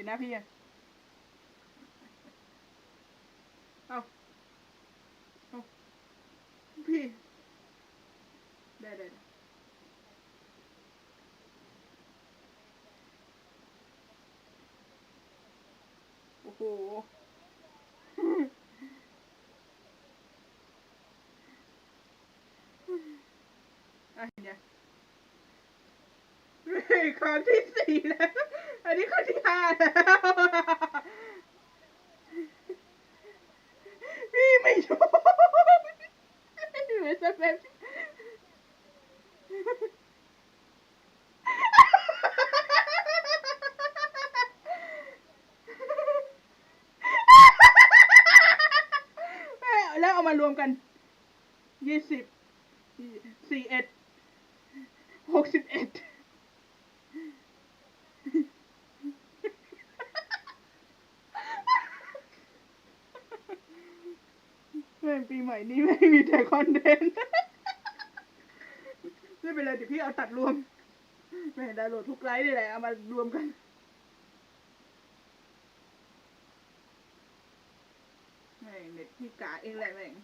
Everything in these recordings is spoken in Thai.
ห็นหน้าพี่ยังเอาเอาพี่ได้ได้โอ้โหอะเนี่ยเฮ้ยครั้งที่สี่แล้ว อันนี้ครั้งที่ห้าพี่ไม่ชอบเหมือนจะเป็นแล้วเอามารวมกัน ยี่สิบ สี่เอ็ด หกสิบเอ็ด แม่งปีใหม่ นี้ไม่มีแต่คอนเทนต์ไม่เป็นไรเดี๋ยวพี่เอาตัดรวมแม่ดาวน์โหลดทุกไลฟ์นี่แหละเอามารวมกันแม่งเน็ตพี่กาเองแหละแม่ง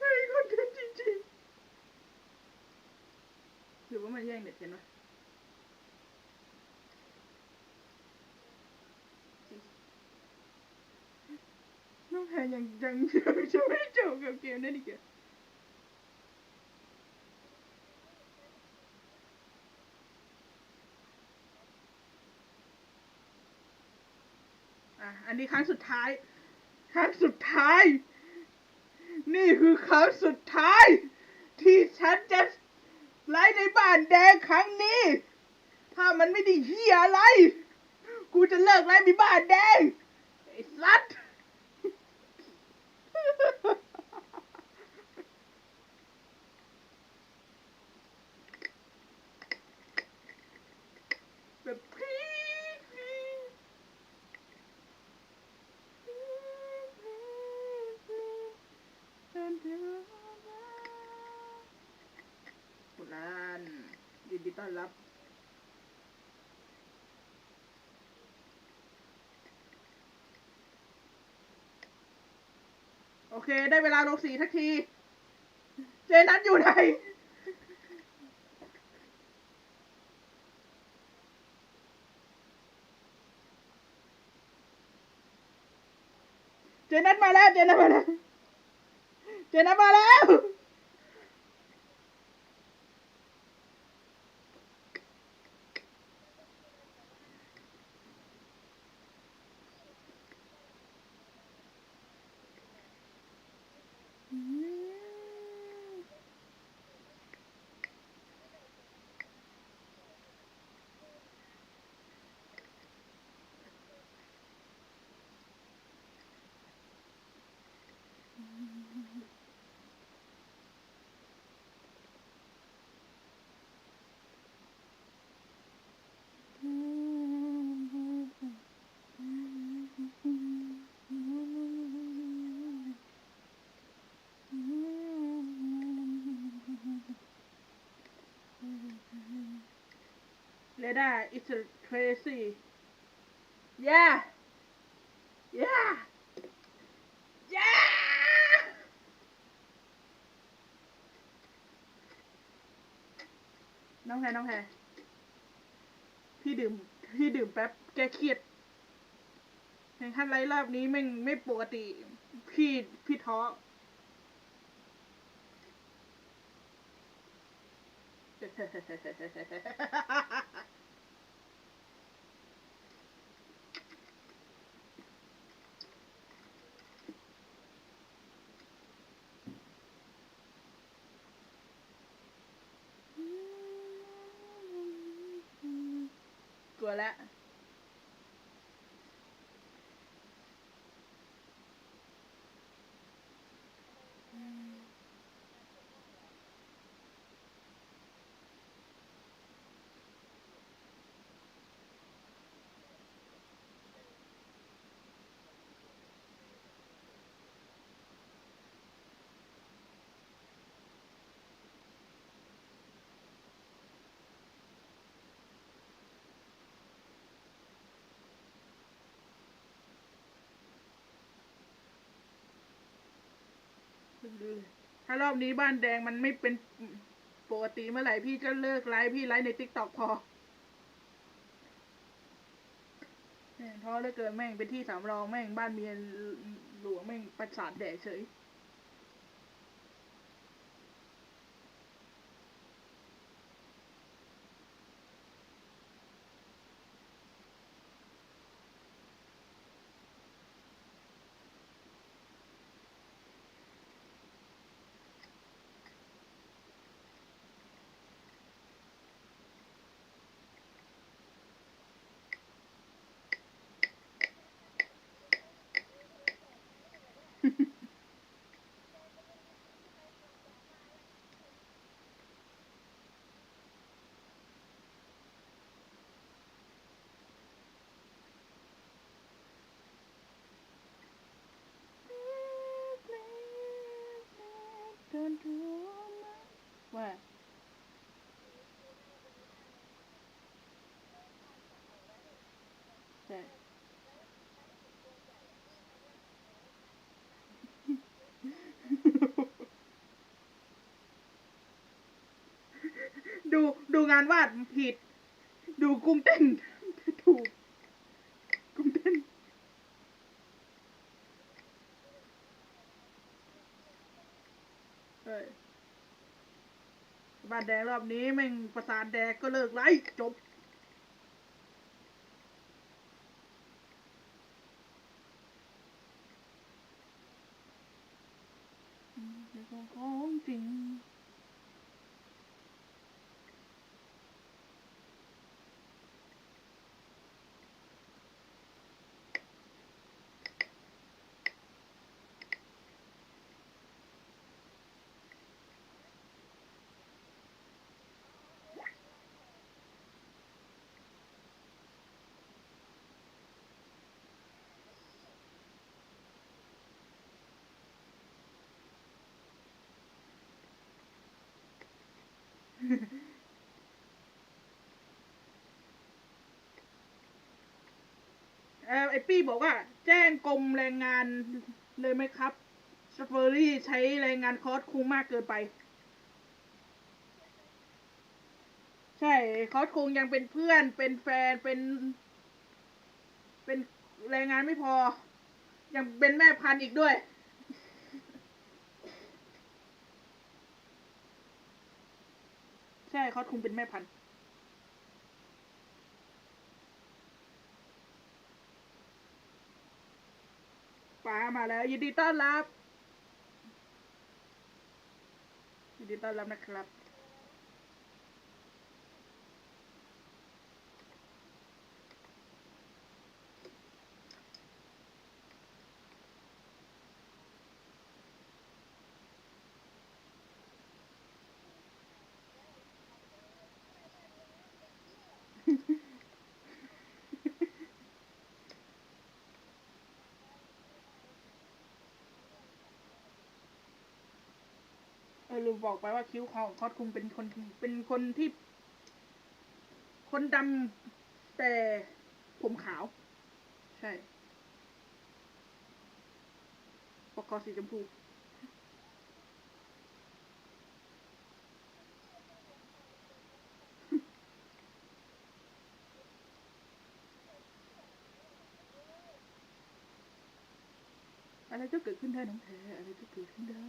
เฮ้ยคอนเทนต์จริงๆหรือว่ามันแย่งเน็ตกันวะ น้องแพรยังยังยังจะไม่จบกับเกมนั่นอีกเหรออะอันนี้ครั้งสุดท้าย ครั้งสุดท้าย นี่คือครั้งสุดท้าย ที่ฉันจะไล่ในบ้านแดงครั้งนี้ ถ้ามันไม่ด้เฮียอะไร กูจะเลิกไล่ในบ้านแดง ไอ้สัตว์ แบบพรีดพรีด คุณลานยินดีต้อนรับ โอ เค ได้เวลาลงสีทักที เจนัทอยู่ไหน เจนัทมาแล้ว เจนัทมาแล้ว เจนัทมาแล้ว Leda, it's a crazy. Yeah. Yeah. Yeah. น้องแพรน้องแพรพี่ดื่มพี่ดื่มแป๊บแกเครียดแข่งขันไรรอบนี้แม่งไม่ปกติ พี่พี่ท้อ กลั ถ้ารอบนี้บ้านแดงมันไม่เป็นปกติเมื่อไหร่พี่ก็เลิกไลฟ์พี่ไลฟ์ในติ๊กต็อกพอแม่งท้อเหลือเกินแม่งเป็นที่สามรองแม่งบ้านเมียหลวงแม่งประสาทแดกเฉย ว่าใช่ดูดูงานวาดผิด ดูกุ้งเต้น ถูก กุ้งเต้น เอ้ยบ้านแดงรอบนี้แม่งประสาทแดกก็เลิกไล่จบของจริง เออไอปี้บอกว่า แจ้งกรมแรงงานเลยไหมครับสเฟอรี่ใช้แรงงานคอสคุ้งมากเกินไป ใช่คอสคุงยังเป็นเพื่อนเป็นแฟนเป็น เป็นแรงงานไม่พอ ยังเป็นแม่พันธุ์อีกด้วยใช่คอสคุงเป็นแม่พันธุ์ ป้ามาแล้ว ยินดีต้อนรับ ยินดีต้อนรับนะครับเลืมบอกไปว่าคิ้วของคอสคุงเป็นคนเป็นคนที่ คนดำแต่ผมขาว ใช่ปกคอสีชมพูอะไรก็เกิดขึ้นได้น้องแท้อะไรก็เกิดขึ้นได้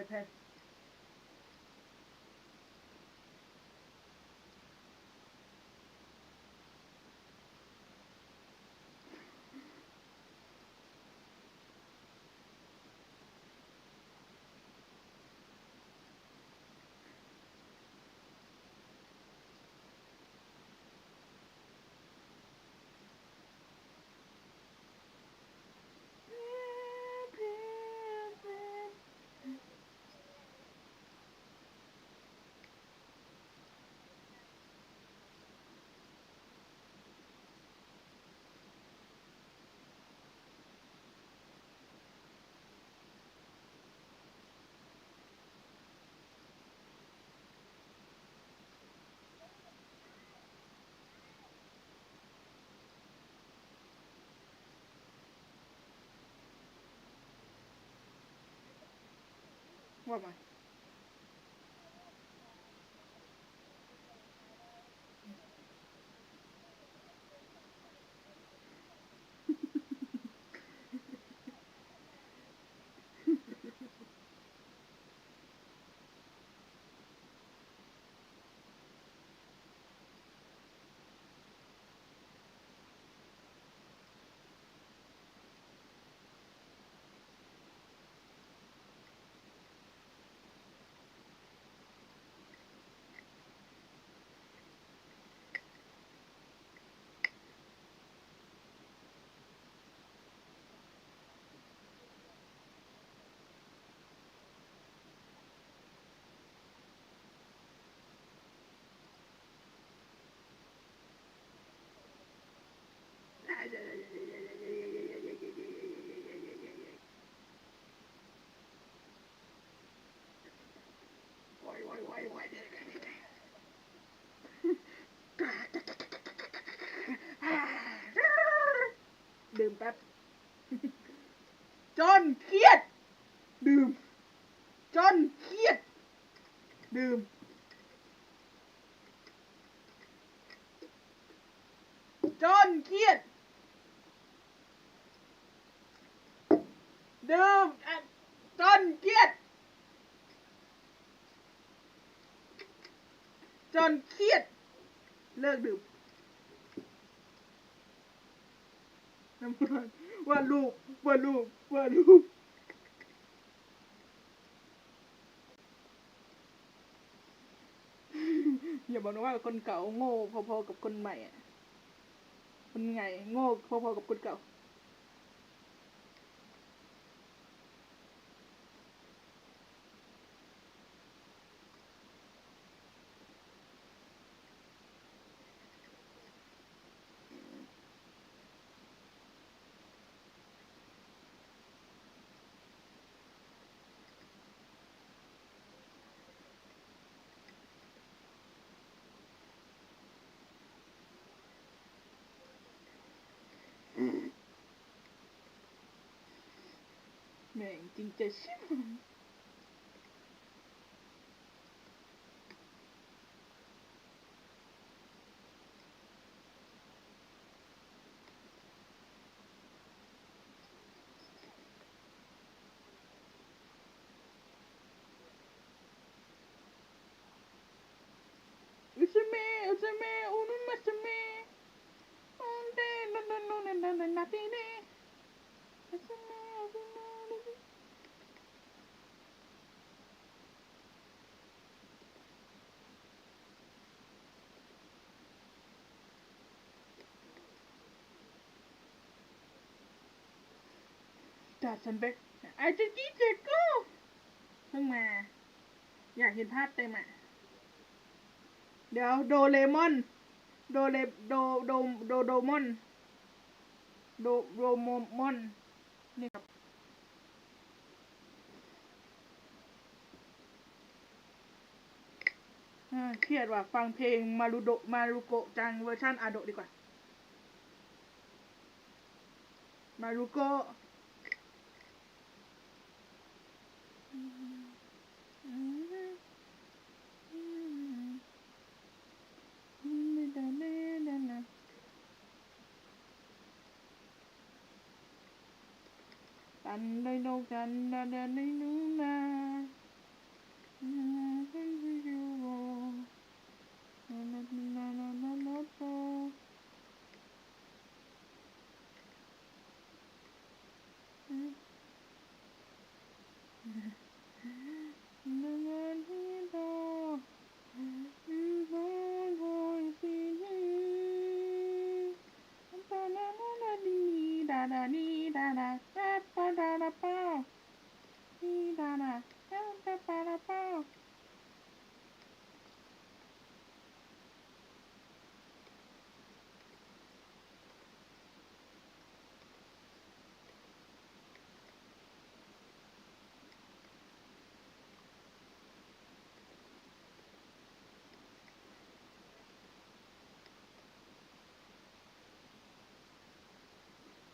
อะ forma. ป๊บ จนเครียด ดื่ม จนเครียด ดื่ม จนเครียด ดื่มจนเครียด จนเครียด เลิกดื่ม น้ำมันว่าลูกว่าลูกว่าลูกอย่าบอกนะว่าคนเก่าโง่พอๆกับคนใหม่อะคนไงโง่พอๆกับคนเก่า mais. จัดสันเบกไอจะกี้เจ็ดก็เพิ่งมา อยากเห็นภาพเต็มอะ เดี๋ยวโดเรมอน โดเรโดโดโดโดมอน โดโดโมมอน นี่ครับเครียดว่ะ ฟังเพลงมารุโดมารุโกจังเวอร์ชันอาโดดีกว่า มารุโกะ Anh đây đâu cần đã đến đây đúng là Hãy subscribe cho kênh Ghiền Mì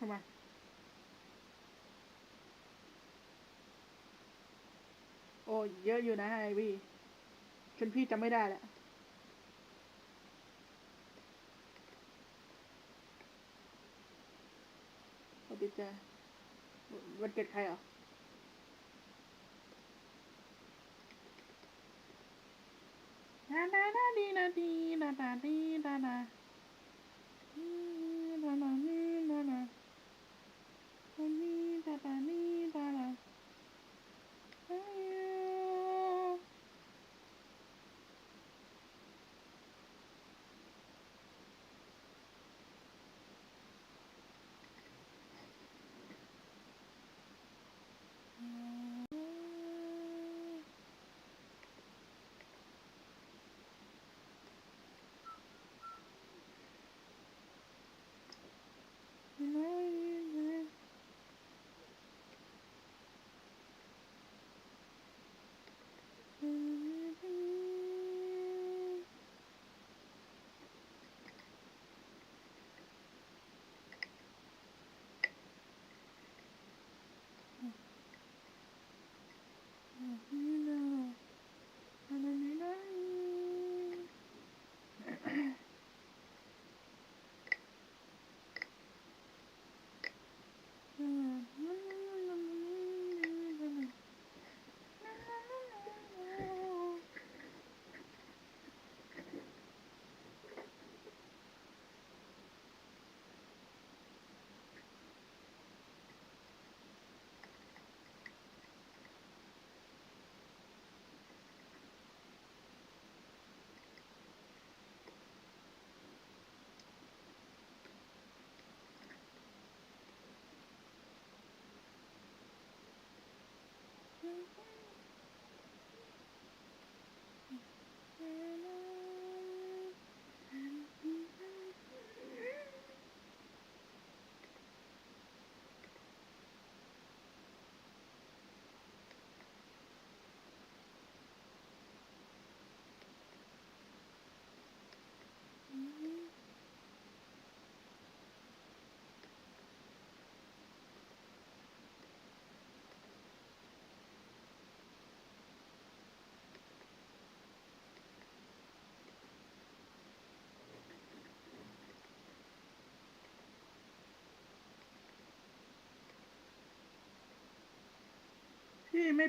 ทำไมโโอ้เยอะอยู่นะไอวี่จนพี่จำไม่ได้แล้วสวัสดีจ้าวันเกิดใครเหรอดาดาดาดีดาดีดาดาดีดาดาดีดาดาดีดาดา ดี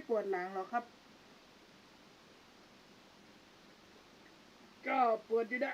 ปวดหลังหรอครับ ก็ปวดอยู่ได้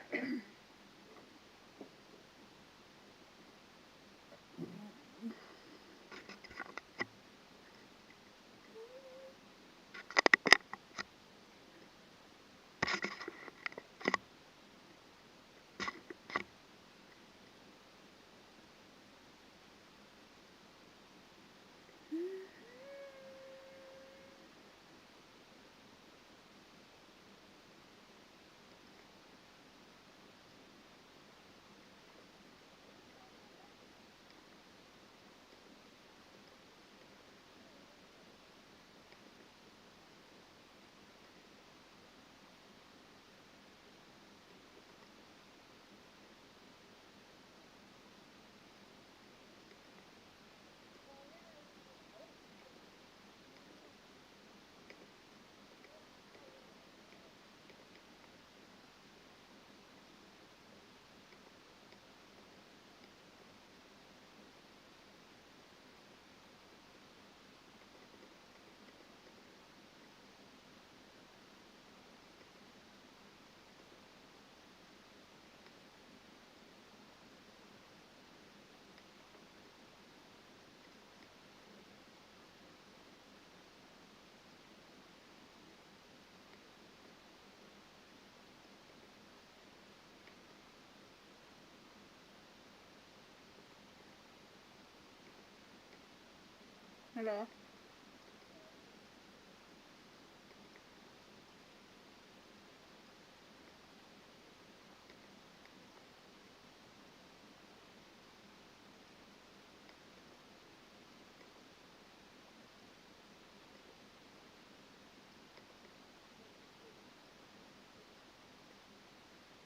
ฮัลโหล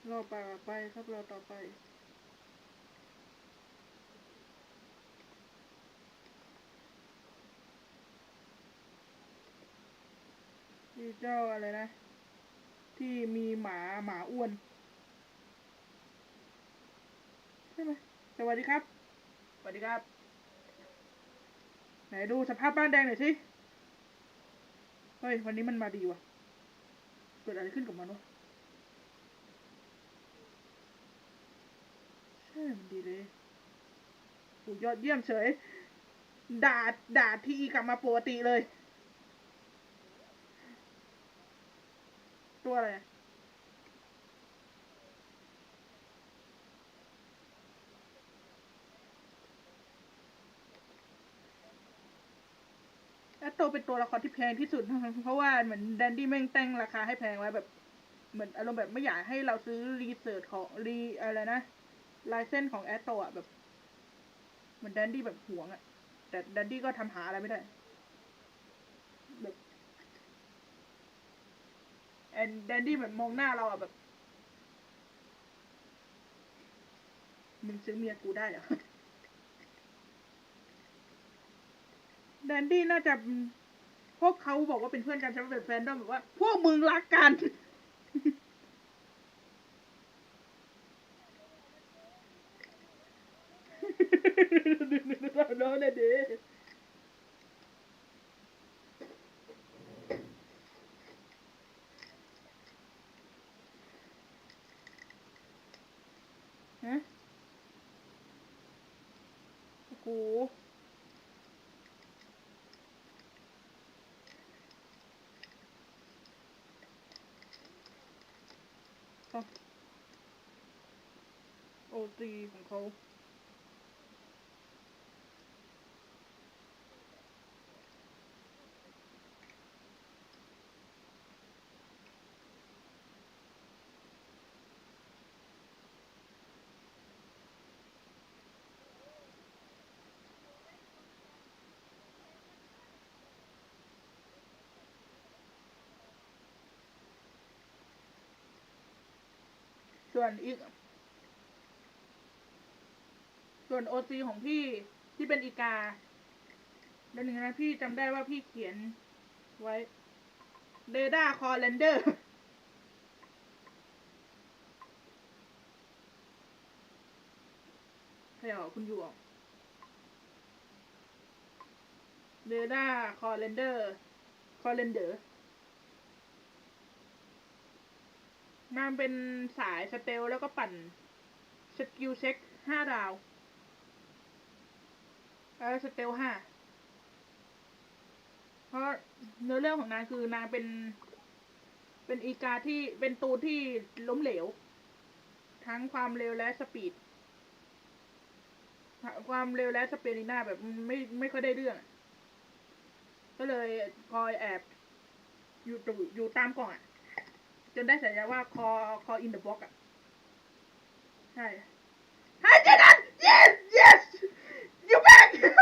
รอไปไปครับรอต่อไป เจ้าอะไรนะ ที่มีหมาหมาอ้วนใช่ไหมสวัสดีครับ สวัสดีครับ ไหนดูสภาพบ้านแดงหน่อยสิเฮ้ย วันนี้มันมาดีว่ะ เกิดอะไรขึ้นกับมันวะใช่มันดีเลยโอ้ยอดเยี่ยมเฉยด่าด่าทีกลับมาปกติเลย ตัวอะไรแอตโตเป็นตัวละครที่แพงที่สุด เพราะว่าเหมือนแดนดี้แม่งแต่งราคาให้แพงไว้แบบ เหมือนอารมณ์แบบไม่อยากให้เราซื้อรีเสิร์ชของรีอะไรนะลายเส้นของแอตโตอะแบบ เหมือนแดนดี้แบบหวงอะ แต่แดนดี้ก็ทำหาอะไรไม่ได้ แบบ แอนแดนดี้แบบมองหน้าเราอะแบบ มึงซื้อเมียกูได้เหรอ แดนดี้น่าจะ พวกเขาบอกว่าเป็นเพื่อนกันใช่ไหมเป็นแฟนดอมแบบว่า พวกมึงรักกันโน้นนะดิฮะโอ้โหเอาโอตีของเขา ส่วนอีก ส่วนโอซีของพี่ที่เป็นอีกาแล้วหนึ่งนะพี่จำได้ว่าพี่เขียนไว้เดด้าคอ r เลนเดอร์ใครออกคุณอยู่ออกเดด้าคอ r เลนเดอร์ คอ r เลนเดอร์ นางเป็นสายสเตลแล้วก็ปั่นสกิลเช็คห้าดาวเออสเตลห้าเพราะเนื้อเรื่องของนางคือนางเป็น เป็นอีกาที่เป็นตูที่ล้มเหลว ทั้งความเร็วและสปีด ความเร็วและสเปริน่าแบบไม่ไม่ค่อยได้เรื่อง ก็เลยคอยแอบ อยู่ตูอยู่ตามกล่องอะ จนได้ฉายาว่าคอคออินเดอะบ็อกอะ ใช่ Hi, Jaden! Yes! Yes! You back!